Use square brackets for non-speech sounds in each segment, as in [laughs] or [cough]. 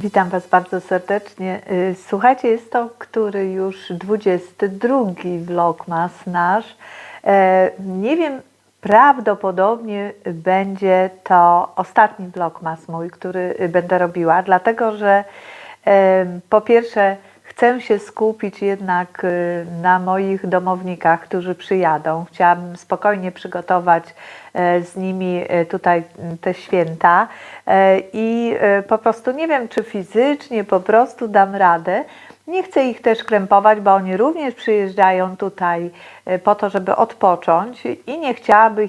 Witam Was bardzo serdecznie. Y, Słuchajcie, jest to który już 22 vlogmas nasz. E, Nie wiem, prawdopodobnie będzie to ostatni vlogmas mój, który będę robiła, dlatego że po pierwsze chcę się skupić jednak y, na moich domownikach, którzy przyjadą. Chciałabym spokojnie przygotować e, z nimi e, tutaj te święta e, i po prostu nie wiem, czy fizycznie po prostu dam radę. Nie chcę ich też krępować, bo oni również przyjeżdżają tutaj po to, żeby odpocząć i nie chciałabym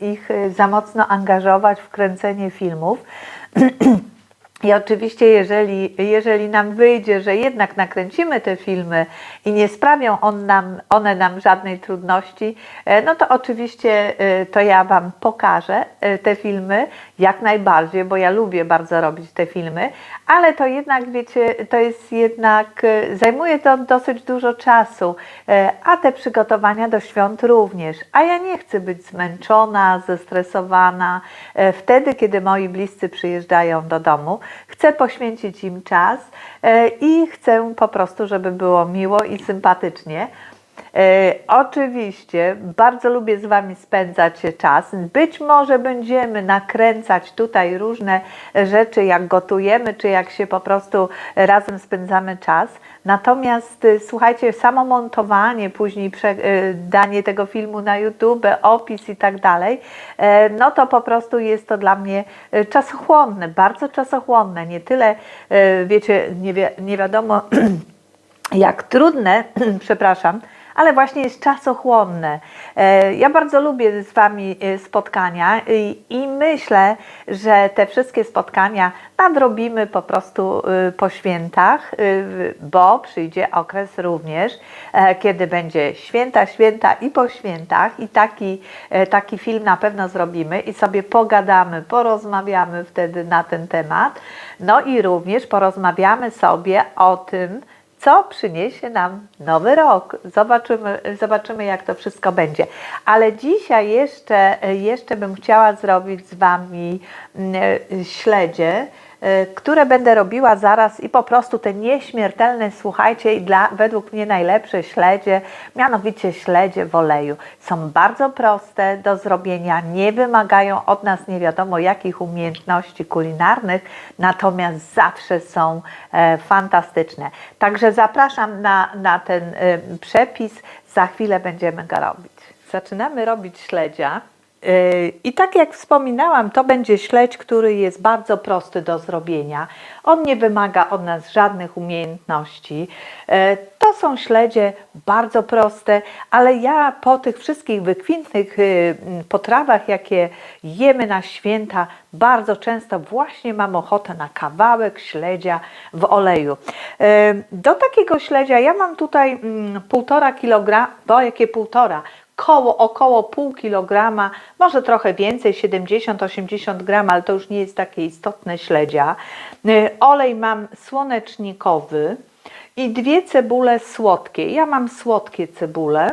ich, e, za mocno angażować w kręcenie filmów. [clears throat] I oczywiście, jeżeli, jeżeli nam wyjdzie, że jednak nakręcimy te filmy i nie sprawią on nam, one nam żadnej trudności, e, no to oczywiście e, to ja Wam pokażę e, te filmy jak najbardziej, bo ja lubię bardzo robić te filmy, ale to jednak, wiecie, to jest jednak, e, zajmuje to dosyć dużo czasu, e, a te przygotowania do świąt również. A ja nie chcę być zmęczona, zestresowana e, wtedy, kiedy moi bliscy przyjeżdżają do domu. Chcę poświęcić im czas i chcę po prostu, żeby było miło i sympatycznie. E, oczywiście bardzo lubię z Wami spędzać czas. Być może będziemy nakręcać tutaj różne rzeczy, jak gotujemy, czy jak się po prostu razem spędzamy czas. Natomiast e, słuchajcie, samo montowanie, później e, danie tego filmu na YouTube, opis i tak dalej, e, no to po prostu jest to dla mnie e, czasochłonne, bardzo czasochłonne. Nie tyle, wiecie, nie, wi- nie wiadomo [clears throat] jak trudne, [clears throat] przepraszam, ale właśnie jest czasochłonne. E, Ja bardzo lubię z Wami e, spotkania i, myślę, że te wszystkie spotkania nadrobimy po prostu e, po świętach, bo przyjdzie okres również, kiedy będzie święta, święta i po świętach i taki, taki film na pewno zrobimy i sobie pogadamy, porozmawiamy wtedy na ten temat. No i również porozmawiamy sobie o tym, co przyniesie nam nowy rok. Zobaczymy, zobaczymy jak to wszystko będzie. Ale dzisiaj jeszcze, jeszcze bym chciała zrobić z Wami mm, śledzie, które będę robiła zaraz i po prostu te nieśmiertelne, słuchajcie, dla, według mnie najlepsze śledzie, mianowicie śledzie w oleju. Są bardzo proste do zrobienia, nie wymagają od nas nie wiadomo jakich umiejętności kulinarnych, natomiast zawsze są e, fantastyczne. Także zapraszam na, na ten e, przepis, za chwilę będziemy go robić. Zaczynamy robić śledzia. Yy, I tak jak wspominałam, to będzie śledź, który jest bardzo prosty do zrobienia. On nie wymaga od nas żadnych umiejętności. Yy, To są śledzie bardzo proste, ale ja po tych wszystkich wykwintnych yy, potrawach, jakie jemy na święta, bardzo często właśnie mam ochotę na kawałek śledzia w oleju. Do takiego śledzia ja mam tutaj mm, półtora kilograma, bo jakie półtora? Koło, około pół kilograma, może trochę więcej, 70-80 gram, ale to już nie jest takie istotne śledzia. Y, Olej mam słonecznikowy i dwie cebule słodkie. Ja mam słodkie cebule.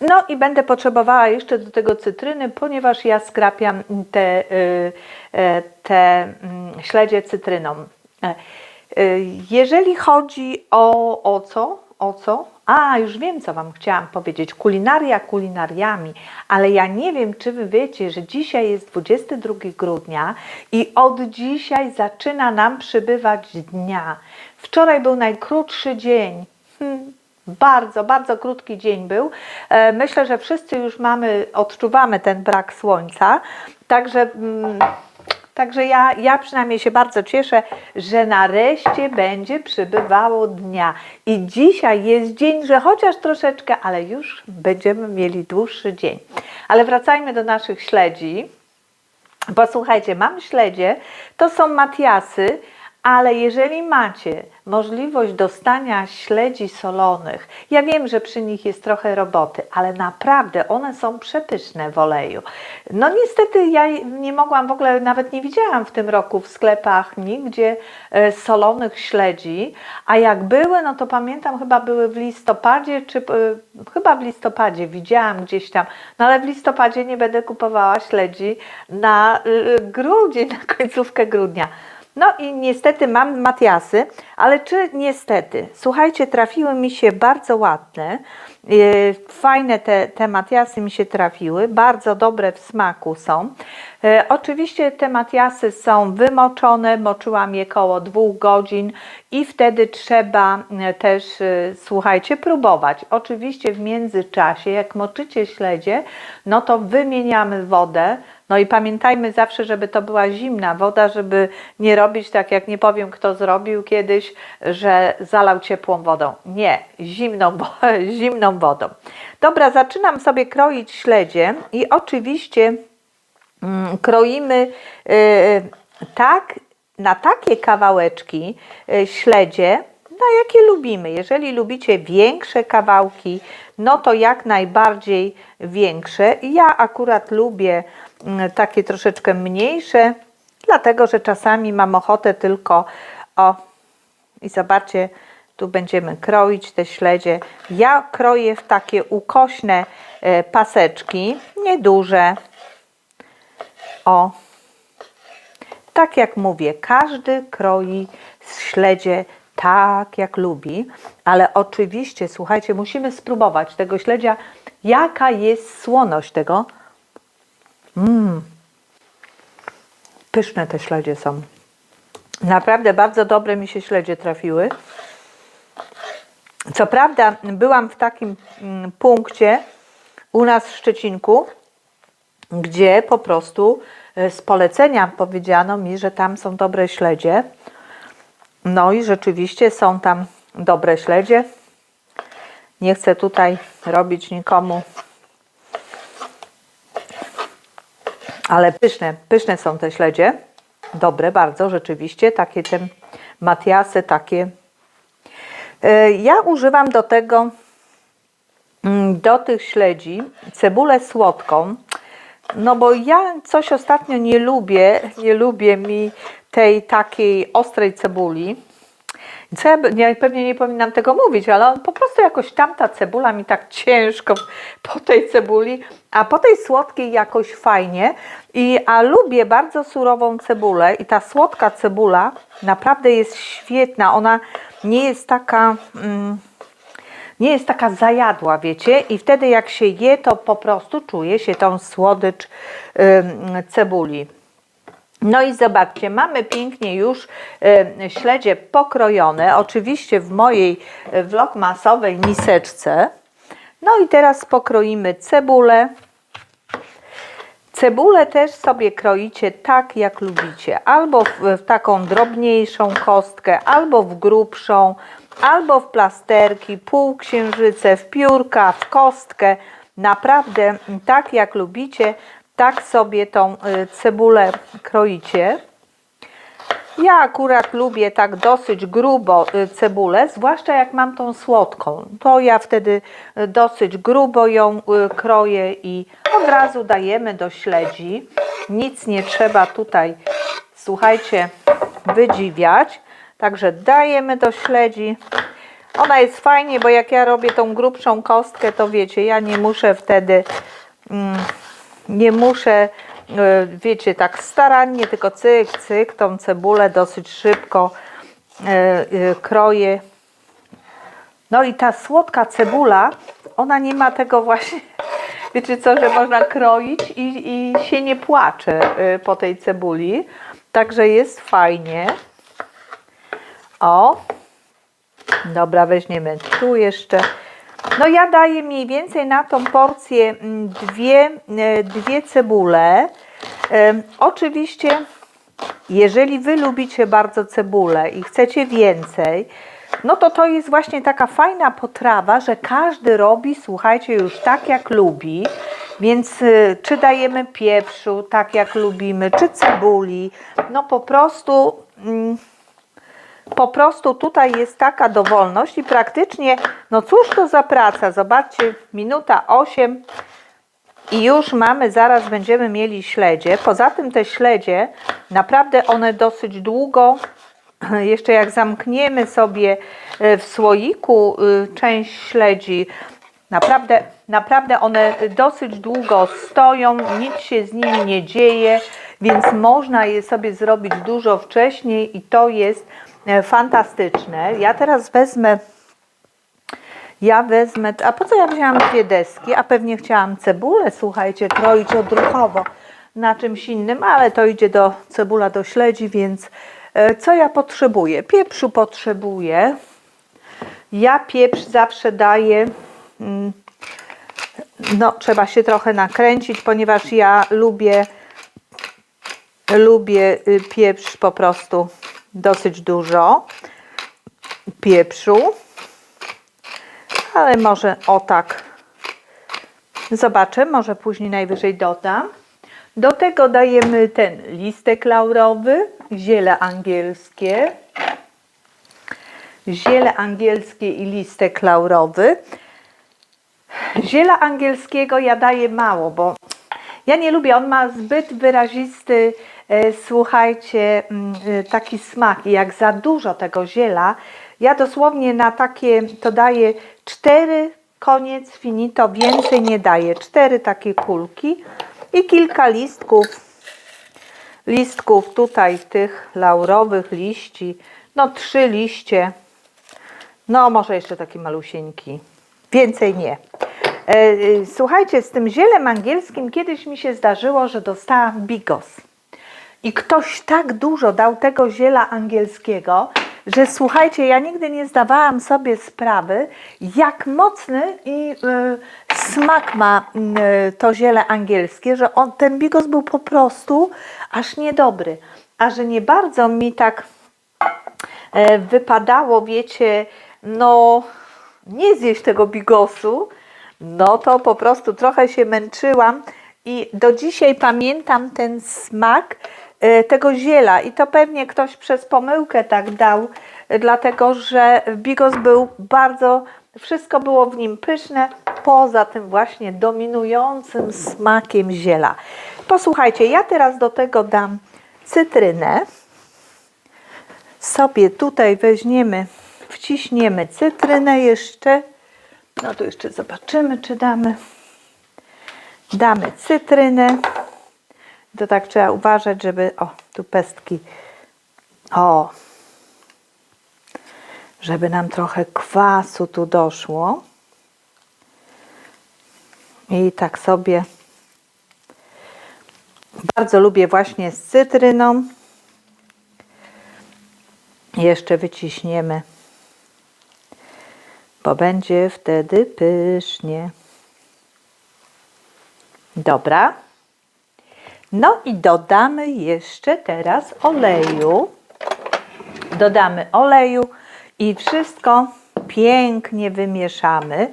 No i będę potrzebowała jeszcze do tego cytryny, ponieważ ja skrapiam te, y, e, te mm, śledzie cytryną. E, y, Jeżeli chodzi o, o co? O co? A, już wiem, co Wam chciałam powiedzieć. Kulinaria kulinariami, ale ja nie wiem, czy Wy wiecie, że dzisiaj jest 22 grudnia i od dzisiaj zaczyna nam przybywać dnia. Wczoraj był najkrótszy dzień. Hmm, bardzo, bardzo krótki dzień był. E, Myślę, że wszyscy już mamy, odczuwamy ten brak słońca. Także, mm, także ja, ja przynajmniej się bardzo cieszę, że nareszcie będzie przybywało dnia. I dzisiaj jest dzień, że chociaż troszeczkę, ale już będziemy mieli dłuższy dzień. Ale wracajmy do naszych śledzi. Bo słuchajcie, mam śledzie, to są matiasy, ale jeżeli macie możliwość dostania śledzi solonych, ja wiem, że przy nich jest trochę roboty, ale naprawdę one są przepyszne w oleju. No niestety ja nie mogłam w ogóle, nawet nie widziałam w tym roku w sklepach nigdzie e, solonych śledzi, a jak były, no to pamiętam chyba były w listopadzie, czy e, chyba w listopadzie widziałam gdzieś tam, no ale w listopadzie nie będę kupowała śledzi na e, grudzień, na końcówkę grudnia. No i niestety mam Matiasy, ale czy niestety? Słuchajcie, trafiły mi się bardzo ładne. Yy, Fajne te, te Matiasy mi się trafiły, bardzo dobre w smaku są. E, Oczywiście te Matiasy są wymoczone, moczyłam je koło dwóch godzin i wtedy trzeba e, też, słuchajcie, próbować. Oczywiście w międzyczasie, jak moczycie śledzie, no to wymieniamy wodę, no i pamiętajmy zawsze, żeby to była zimna woda, żeby nie robić tak, jak nie powiem, kto zrobił kiedyś, że zalał ciepłą wodą. Nie, zimną, [laughs] zimną wodą. Dobra, zaczynam sobie kroić śledzie i oczywiście mm, kroimy y, tak, na takie kawałeczki y, śledzie, na jakie lubimy. Jeżeli lubicie większe kawałki, no to jak najbardziej większe. Ja akurat lubię takie troszeczkę mniejsze, dlatego że czasami mam ochotę tylko o i zobaczcie, tu będziemy kroić te śledzie. Ja kroję w takie ukośne e, paseczki, nieduże. O, tak jak mówię, każdy kroi śledzie tak jak lubi, ale oczywiście, słuchajcie, musimy spróbować tego śledzia, jaka jest słoność tego. Mmm, pyszne te śledzie są. Naprawdę bardzo dobre mi się śledzie trafiły. Co prawda, byłam w takim mm, punkcie u nas w Szczecinku, gdzie po prostu e, z polecenia powiedziano mi, że tam są dobre śledzie. No i rzeczywiście są tam dobre śledzie. Nie chcę tutaj robić nikomu, ale pyszne, pyszne są te śledzie. Dobre bardzo, rzeczywiście. Takie te Matiasy, takie. E, Ja używam do tego, mm, do tych śledzi, cebulę słodką. No bo ja coś ostatnio nie lubię, nie lubię mi tej takiej ostrej cebuli. Co ja, pewnie nie powinnam tego mówić, ale on po prostu jakoś tamta cebula mi tak ciężko po tej cebuli, a po tej słodkiej jakoś fajnie. I, a lubię bardzo surową cebulę i ta słodka cebula naprawdę jest świetna. Ona nie jest taka. Mm, nie jest taka zajadła, wiecie, i wtedy jak się je, to po prostu czuje się tą słodycz ym, cebuli. No i zobaczcie, mamy pięknie już y, śledzie pokrojone, oczywiście w mojej y, vlogmasowej miseczce. No i teraz pokroimy cebulę. Cebulę też sobie kroicie tak, jak lubicie. Albo w, w taką drobniejszą kostkę, albo w grubszą, albo w plasterki, półksiężyce, w piórka, w kostkę. Naprawdę tak, jak lubicie, tak sobie tą y, cebulę kroicie. Ja akurat lubię tak dosyć grubo y, cebulę, zwłaszcza jak mam tą słodką. To ja wtedy y, dosyć grubo ją kroję i od razu dajemy do śledzi. Nic nie trzeba tutaj, słuchajcie, wydziwiać. Także dajemy do śledzi. Ona jest fajnie, bo jak ja robię tą grubszą kostkę, to wiecie, ja nie muszę wtedy nie muszę, e, wiecie, tak starannie, tylko cyk, cyk, tą cebulę dosyć szybko e, e, kroję. No i ta słodka cebula, ona nie ma tego właśnie, [laughs] wiecie co, że można kroić i, i się nie płacze po tej cebuli. Także jest fajnie. O, Dobra, weźmiemy tu jeszcze. No ja daję mniej więcej na tą porcję mm, dwie, e, dwie cebule. Oczywiście, jeżeli Wy lubicie bardzo cebulę i chcecie więcej, no to to jest właśnie taka fajna potrawa, że każdy robi, słuchajcie, już tak jak lubi. Więc y, czy dajemy pieprzu, tak jak lubimy, czy cebuli, no po prostu... Po prostu tutaj jest taka dowolność i praktycznie, no cóż to za praca, zobaczcie, minuta 8 i już mamy, zaraz będziemy mieli śledzie. Poza tym te śledzie, naprawdę one dosyć długo, [clears throat] jeszcze jak zamkniemy sobie e, w słoiku y, część śledzi, naprawdę, naprawdę one dosyć długo stoją, nic się z nimi nie dzieje więc można je sobie zrobić dużo wcześniej i to jest e, fantastyczne. Ja teraz wezmę ja wezmę, a po co ja wzięłam dwie deski, a pewnie chciałam cebulę, słuchajcie, kroić odruchowo na czymś innym, ale to idzie do cebula do śledzi, więc e, co ja potrzebuję? Pieprzu potrzebuję. Ja pieprz zawsze daję, mm, no trzeba się trochę nakręcić, ponieważ ja lubię, lubię y, pieprz po prostu dosyć dużo pieprzu ale może o tak. Zobaczę, może później najwyżej dodam. Do tego dajemy ten listek laurowy, ziele angielskie, ziele angielskie i listek laurowy. Ziela angielskiego ja daję mało, bo ja nie lubię, on ma zbyt wyrazisty, słuchajcie, mm, e, taki smak i jak za dużo tego ziela, ja dosłownie na takie to daję cztery, koniec, finito, więcej nie daję. Cztery takie kulki i kilka listków, listków tutaj tych laurowych liści, no trzy liście, no może jeszcze taki malusieńki, więcej nie. E, e, Słuchajcie, z tym zielem angielskim kiedyś mi się zdarzyło, że dostałam bigos. I ktoś tak dużo dał tego ziela angielskiego, że słuchajcie, ja nigdy nie zdawałam sobie sprawy, jak mocny i y, smak ma y, to ziele angielskie, że on, ten bigos był po prostu aż niedobry. A że nie bardzo mi tak e, wypadało, wiecie, no nie zjeść tego bigosu, no to po prostu trochę się męczyłam i do dzisiaj pamiętam ten smak tego ziela i to pewnie ktoś przez pomyłkę tak dał, e, dlatego że bigos był bardzo, wszystko było w nim pyszne, poza tym właśnie dominującym smakiem ziela. Posłuchajcie, ja teraz do tego dam cytrynę. Sobie tutaj weźmiemy, wciśniemy cytrynę jeszcze. No to jeszcze zobaczymy, czy damy. Damy cytrynę. To tak trzeba uważać, żeby. O, tu pestki. O. Żeby nam trochę kwasu tu doszło. I tak sobie. Bardzo lubię właśnie z cytryną. Jeszcze wyciśniemy bo będzie wtedy pysznie. Dobra. No i dodamy jeszcze teraz oleju. Dodamy oleju i wszystko pięknie wymieszamy.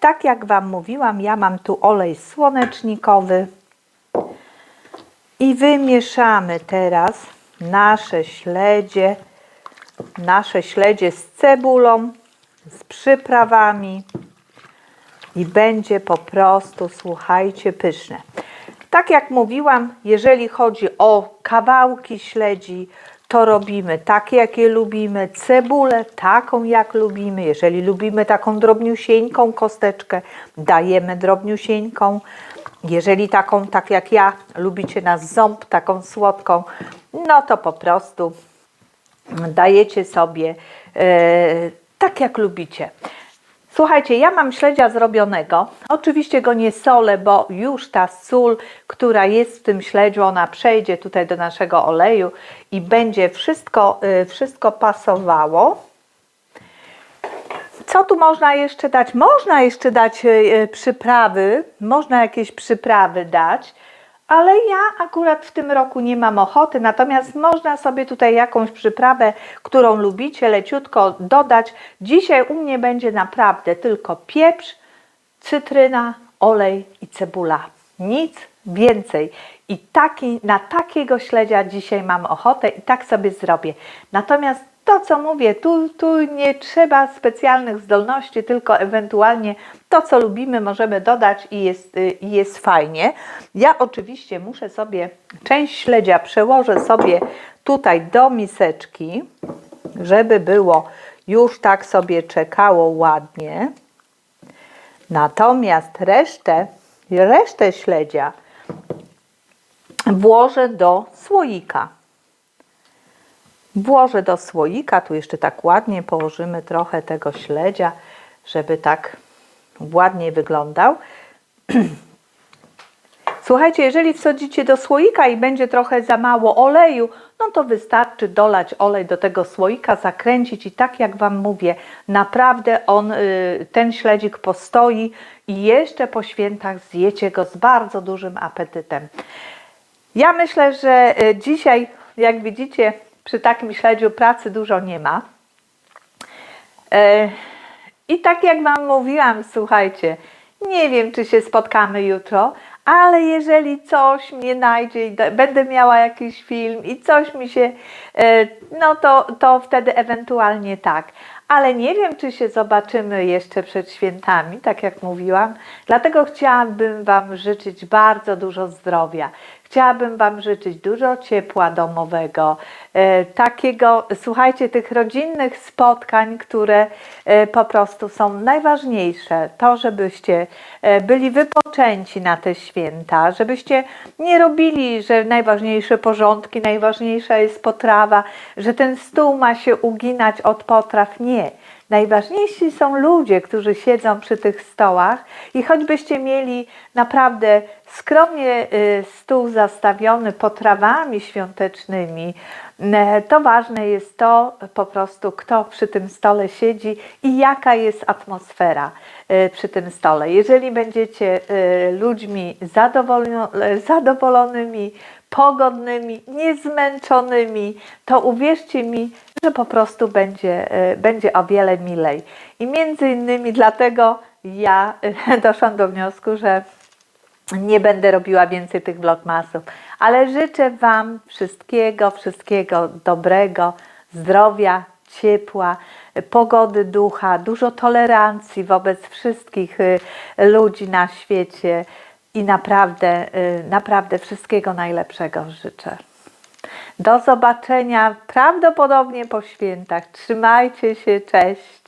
Tak jak Wam mówiłam, ja mam tu olej słonecznikowy. I wymieszamy teraz nasze śledzie, nasze śledzie z cebulą z przyprawami i będzie po prostu, słuchajcie, pyszne. Tak jak mówiłam, jeżeli chodzi o kawałki śledzi, to robimy takie, jakie lubimy, cebulę taką, jak lubimy. Jeżeli lubimy taką drobniusieńką kosteczkę, dajemy drobniusieńką. Jeżeli taką, tak jak ja, lubicie na ząb, taką słodką, no to po prostu dajecie sobie e, tak jak lubicie. Słuchajcie, ja mam śledzia zrobionego. Oczywiście go nie solę, bo już ta sól, która jest w tym śledziu, ona przejdzie tutaj do naszego oleju i będzie wszystko, y, wszystko pasowało. Co tu można jeszcze dać? Można jeszcze dać y, y, przyprawy, można jakieś przyprawy dać ale ja akurat w tym roku nie mam ochoty, natomiast można sobie tutaj jakąś przyprawę, którą lubicie, leciutko dodać. Dzisiaj u mnie będzie naprawdę tylko pieprz, cytryna, olej i cebula. Nic więcej. I taki, na takiego śledzia dzisiaj mam ochotę i tak sobie zrobię. Natomiast to, co mówię, tu, tu nie trzeba specjalnych zdolności, tylko ewentualnie to, co lubimy, możemy dodać i jest, y, i jest fajnie. Ja oczywiście muszę sobie część śledzia przełożę sobie tutaj do miseczki, żeby było już tak sobie czekało ładnie. Natomiast resztę, resztę śledzia włożę do słoika. Włożę do słoika, tu jeszcze tak ładnie położymy trochę tego śledzia, żeby tak ładniej wyglądał. [clears throat] Słuchajcie, jeżeli wsadzicie do słoika i będzie trochę za mało oleju, no to wystarczy dolać olej do tego słoika, zakręcić i tak jak Wam mówię, naprawdę on, y, ten śledzik postoi i jeszcze po świętach zjecie go z bardzo dużym apetytem. Ja myślę, że y, dzisiaj, jak widzicie, przy takim śledziu pracy dużo nie ma. E, I tak jak Wam mówiłam, słuchajcie, nie wiem, czy się spotkamy jutro, ale jeżeli coś mnie najdzie będę miała jakiś film i coś mi się, e, no to, to wtedy ewentualnie tak. Ale nie wiem, czy się zobaczymy jeszcze przed świętami, tak jak mówiłam. Dlatego chciałabym Wam życzyć bardzo dużo zdrowia. Chciałabym Wam życzyć dużo ciepła domowego, e, takiego, słuchajcie, tych rodzinnych spotkań, które e, po prostu są najważniejsze. To, żebyście e, byli wypoczęci na te święta, żebyście nie robili, że najważniejsze porządki, najważniejsza jest potrawa, że ten stół ma się uginać od potraw. Nie. Najważniejsi są ludzie, którzy siedzą przy tych stołach i choćbyście mieli naprawdę skromnie y, stół zastawiony potrawami świątecznymi, to ważne jest to po prostu, kto przy tym stole siedzi i jaka jest atmosfera y, przy tym stole. Jeżeli będziecie y, ludźmi zadowolonymi, pogodnymi, niezmęczonymi, to uwierzcie mi, że po prostu będzie, e, będzie o wiele milej. I między innymi dlatego ja e, [laughs] doszłam do wniosku, że nie będę robiła więcej tych vlogmasów, ale życzę Wam wszystkiego, wszystkiego dobrego, zdrowia, ciepła, e, pogody ducha, dużo tolerancji wobec wszystkich y, ludzi na świecie i naprawdę, y, naprawdę wszystkiego najlepszego życzę. Do zobaczenia prawdopodobnie po świętach. Trzymajcie się, cześć.